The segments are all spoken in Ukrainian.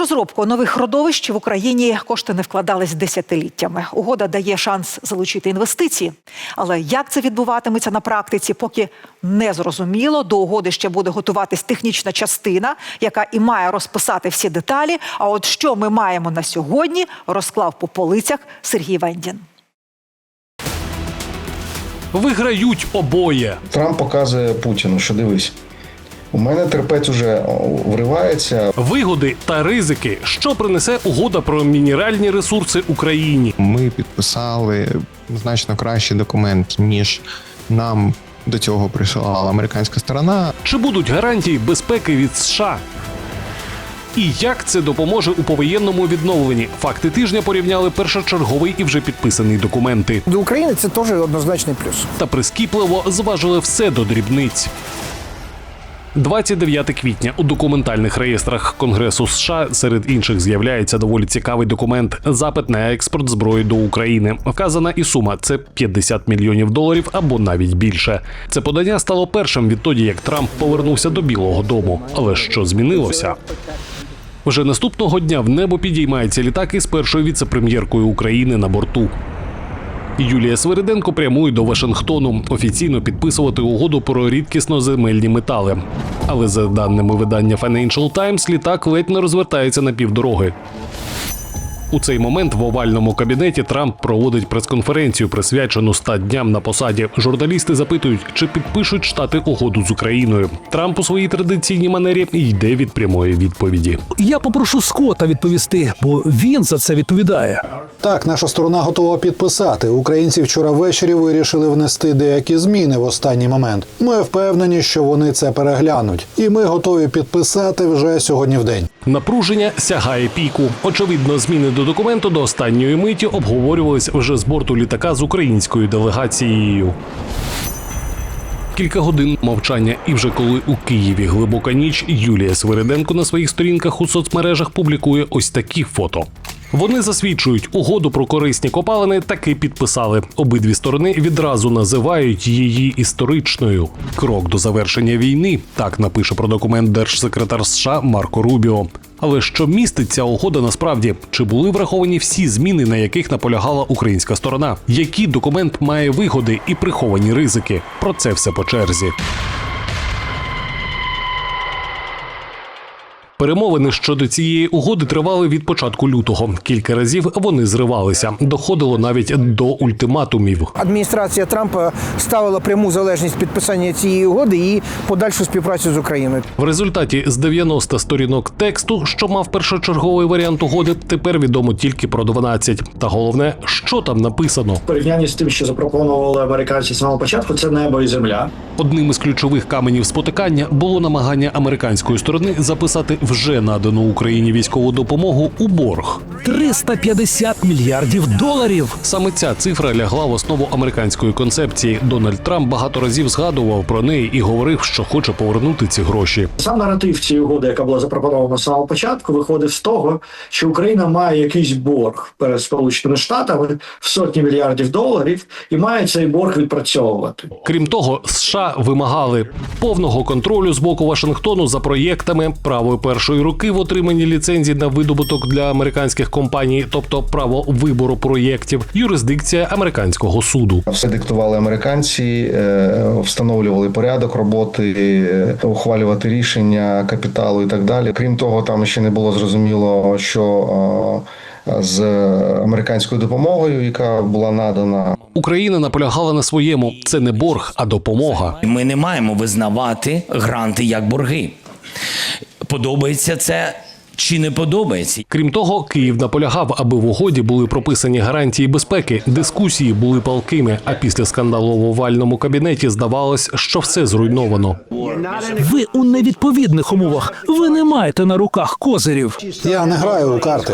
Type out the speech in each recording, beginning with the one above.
розробку нових родовищ в Україні кошти не вкладались десятиліттями. Угода дає шанс залучити інвестиції. Але як це відбуватиметься на практиці, поки не зрозуміло. До угоди ще буде готуватись технічна частина, яка і має розписати всі деталі. А от що ми маємо на сьогодні, розклав по полицях Сергій Вендін. Виграють обоє. Трамп показує Путіну, що дивись, у мене терпець уже вривається. Вигоди та ризики, що принесе угода про мінеральні ресурси Україні. Ми підписали значно кращий документ, ніж нам до цього присилала американська сторона. Чи будуть гарантії безпеки від США? І як це допоможе у повоєнному відновленні? Факти тижня порівняли першочерговий і вже підписаний документи. Для України це теж однозначний плюс. Та прискіпливо зважили все до дрібниць. 29 квітня у документальних реєстрах Конгресу США серед інших з'являється доволі цікавий документ запит на експорт зброї до України. Вказана і сума це 50 мільйонів доларів або навіть більше. Це подання стало першим відтоді, як Трамп повернувся до Білого Дому. Але що змінилося? Вже наступного дня в небо підіймається літак із першою віце-прем'єркою України на борту. Юлія Свириденко прямує до Вашингтону офіційно підписувати угоду про рідкісноземельні метали. Але за даними видання Financial Times, літак ледь не розвертається на півдороги. У цей момент в овальному кабінеті Трамп проводить прес-конференцію, присвячену 100 дням на посаді. Журналісти запитують, чи підпишуть штати угоду з Україною. Трамп у своїй традиційній манері йде від прямої відповіді. Я попрошу Скотта відповісти, бо він за це відповідає. Так, наша сторона готова підписати. Українці вчора ввечері вирішили внести деякі зміни в останній момент. Ми впевнені, що вони це переглянуть, і ми готові підписати вже сьогодні в день. Напруження сягає піку. Очевидно, зміни до документу до останньої миті обговорювались вже з борту літака з українською делегацією. Кілька годин мовчання, і вже коли у Києві глибока ніч, Юлія Свириденко на своїх сторінках у соцмережах публікує ось такі фото. Вони засвідчують угоду про корисні копалини таки підписали. Обидві сторони відразу називають її історичною. Крок до завершення війни. Так напише про документ держсекретар США Марко Рубіо. Але що містить ця угода насправді? Чи були враховані всі зміни, на яких наполягала українська сторона? Який документ має вигоди і приховані ризики? Про це все по черзі. Перемовини щодо цієї угоди тривали від початку лютого. Кілька разів вони зривалися. Доходило навіть до ультиматумів. Адміністрація Трампа ставила пряму залежність підписання цієї угоди і подальшу співпрацю з Україною. В результаті з 90 сторінок тексту, що мав першочерговий варіант угоди, тепер відомо тільки про 12. Та головне, що там написано. В порівнянні з тим, що запропонували американці з самого початку, це небо і земля. Одним із ключових каменів спотикання було намагання американської сторони записати вже надану Україні військову допомогу у борг. 350 мільярдів доларів. Саме ця цифра лягла в основу американської концепції. Дональд Трамп багато разів згадував про неї і говорив, що хоче повернути ці гроші. Сам наратив цієї угоди, яка була запропонована з самого початку, виходив з того, що Україна має якийсь борг перед Сполученими Штатами в сотні мільярдів доларів і має цей борг відпрацьовувати. Крім того, США вимагали повного контролю з боку Вашингтону за проєктами правої першої руки в отриманні ліцензій на видобуток для американських компаній, тобто право вибору проєктів, юрисдикція американського суду. Все диктували американці, е, встановлювали порядок роботи, е, ухвалювати рішення капіталу і так далі. Крім того, там ще не було зрозуміло, що е, з американською допомогою, яка була надана, Україна наполягала на своєму. Це не борг, а допомога. Ми не маємо визнавати гранти як борги. Подобається це чи не подобається? Крім того, Київ наполягав, аби в угоді були прописані гарантії безпеки. Дискусії були палкими. А після скандалу в овальному кабінеті здавалось, що все зруйновано. Ви у невідповідних умовах. Ви не маєте на руках козирів. Я не граю у карти.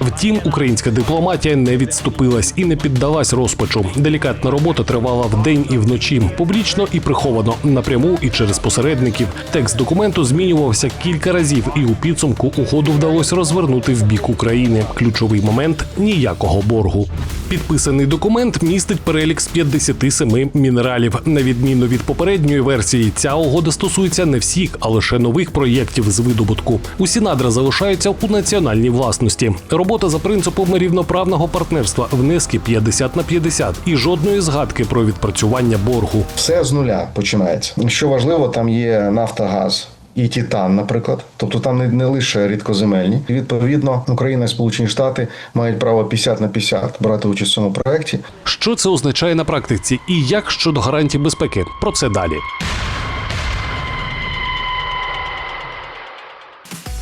Втім, українська дипломатія не відступилась і не піддалась розпачу. Делікатна робота тривала вдень і вночі, публічно і приховано, напряму і через посередників. Текст документу змінювався кілька разів, і у підсумку угода угоду вдалося розвернути в бік України. Ключовий момент ніякого боргу. Підписаний документ містить перелік з 57 мінералів. На відміну від попередньої версії, ця угода стосується не всіх, а лише нових проєктів з видобутку. Усі надра залишаються у національній власності. Робота за принципом рівноправного партнерства, внески 50 на 50 і жодної згадки про відпрацювання боргу. Все з нуля починається. Що важливо, там є нафтогаз. І Тітан, наприклад, тобто там не, не лише рідкоземельні. Відповідно Україна і Сполучені Штати мають право 50 на 50 брати участь в цьому проєкті. Що це означає на практиці і як щодо гарантій безпеки? Про це далі.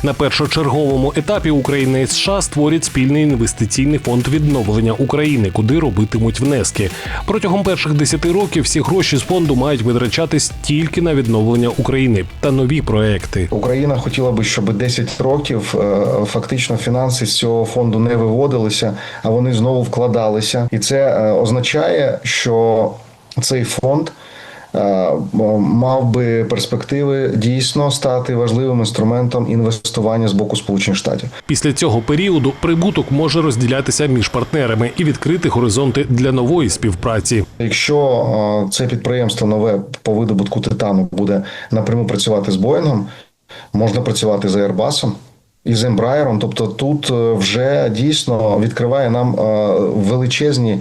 На першочерговому етапі Україна і США створять спільний інвестиційний фонд відновлення України, куди робитимуть внески. Протягом перших 10 років всі гроші з фонду мають витрачатись тільки на відновлення України та нові проекти. Україна хотіла би, щоб 10 років е, фактично фінанси з цього фонду не виводилися, а вони знову вкладалися. І це е, означає, що цей фонд. Е, Мав би перспективи дійсно стати важливим інструментом інвестування з боку Сполучених Штатів. Після цього періоду прибуток може розділятися між партнерами і відкрити горизонти для нової співпраці. Якщо е, це підприємство нове по видобутку титану буде напряму працювати з Боїнгом, можна працювати з Airbus і з Embraer. Тобто тут е, вже дійсно відкриває нам величезні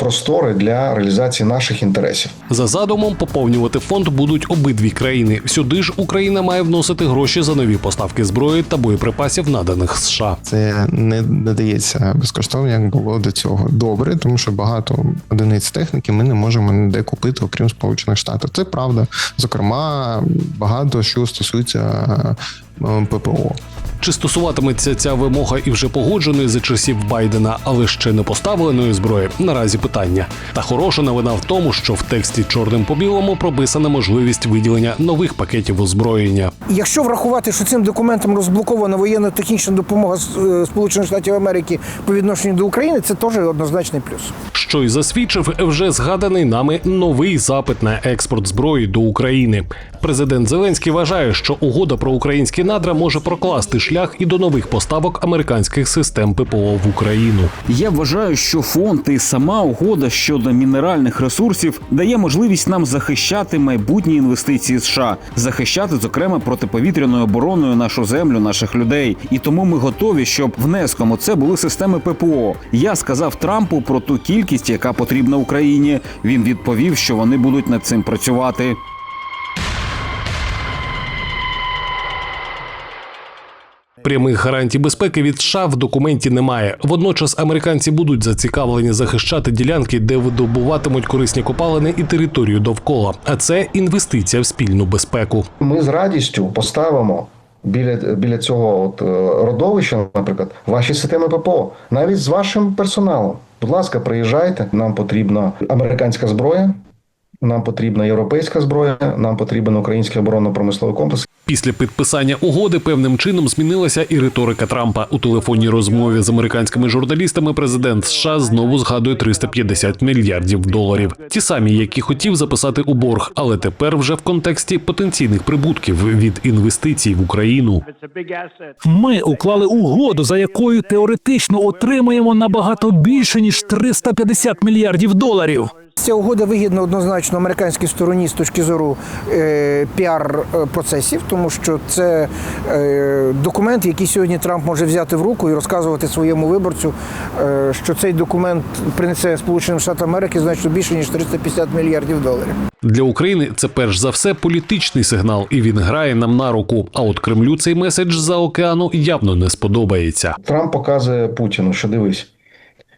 простори для реалізації наших інтересів. За задумом поповнювати фонд будуть обидві країни. Сюди ж Україна має вносити гроші за нові поставки зброї та боєприпасів, наданих США. Це не надається безкоштовно, як було до цього. Добре, тому що багато одиниць техніки ми не можемо ніде купити, окрім Сполучених Штатів. Це правда. Зокрема, багато що стосується е, ППО. Чи стосуватиметься ця вимога і вже погодженої за часів Байдена, але ще не поставленої зброї? Наразі питання. Та хороша новина в тому, що в тексті чорним по білому прописана можливість виділення нових пакетів озброєння. Якщо врахувати, що цим документом розблокована воєнно-технічна допомога е, Сполучених Штатів Америки по відношенню до України, це теж однозначний плюс. що й засвідчив вже згаданий нами новий запит на експорт зброї до України. Президент Зеленський вважає, що угода про українські надра може прокласти шлях і до нових поставок американських систем ППО в Україну. Я вважаю, що фонд і сама угода щодо мінеральних ресурсів дає можливість нам захищати майбутні інвестиції США, захищати, зокрема, протиповітряною обороною нашу землю, наших людей. І тому ми готові, щоб внеском це були системи ППО. Я сказав Трампу про ту кількість, яка потрібна Україні. Він відповів, що вони будуть над цим працювати. Прямих гарантій безпеки від США в документі немає. Водночас американці будуть зацікавлені захищати ділянки, де видобуватимуть корисні копалини і територію довкола. А це інвестиція в спільну безпеку. Ми з радістю поставимо біля, біля цього от, е, родовища, наприклад, ваші системи ППО, навіть з вашим персоналом. Будь ласка, приїжджайте. Нам потрібна американська зброя, нам потрібна європейська зброя, нам потрібен український оборонно-промисловий комплекс. Після підписання угоди певним чином змінилася і риторика Трампа. У телефонній розмові з американськими журналістами президент США знову згадує 350 мільярдів доларів. Ті самі, які хотів записати у борг, але тепер вже в контексті потенційних прибутків від інвестицій в Україну. Ми уклали угоду, за якою теоретично отримаємо набагато більше ніж 350 мільярдів доларів. Ця угода вигідна однозначно американській стороні з точки зору е, піар-процесів, тому що це е, документ, який сьогодні Трамп може взяти в руку і розказувати своєму виборцю, е, що цей документ принесе Сполученим Штатам Америки значно більше ніж 350 мільярдів доларів. Для України це перш за все політичний сигнал, і він грає нам на руку. А от Кремлю цей меседж за океану явно не сподобається. Трамп показує Путіну, що дивись.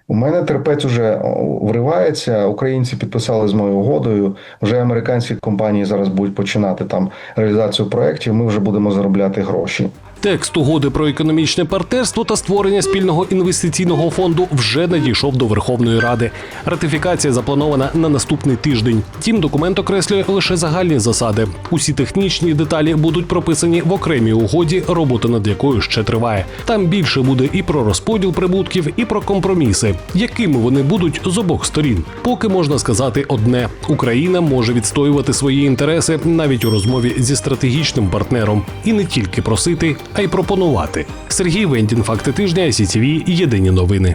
У мене терпець уже вривається. Українці підписали з моєю угодою. Вже американські компанії зараз будуть починати там реалізацію проєктів. Ми вже будемо заробляти гроші. Текст угоди про економічне партнерство та створення спільного інвестиційного фонду вже надійшов до Верховної Ради. Ратифікація запланована на наступний тиждень. Тім документ окреслює лише загальні засади. Усі технічні деталі будуть прописані в окремій угоді, робота над якою ще триває. Там більше буде і про розподіл прибутків, і про компроміси, якими вони будуть з обох сторін. Поки можна сказати одне: Україна може відстоювати свої інтереси навіть у розмові зі стратегічним партнером і не тільки просити, а й пропонувати. Сергій Вендін, факти тижня, СІТВ, єдині новини.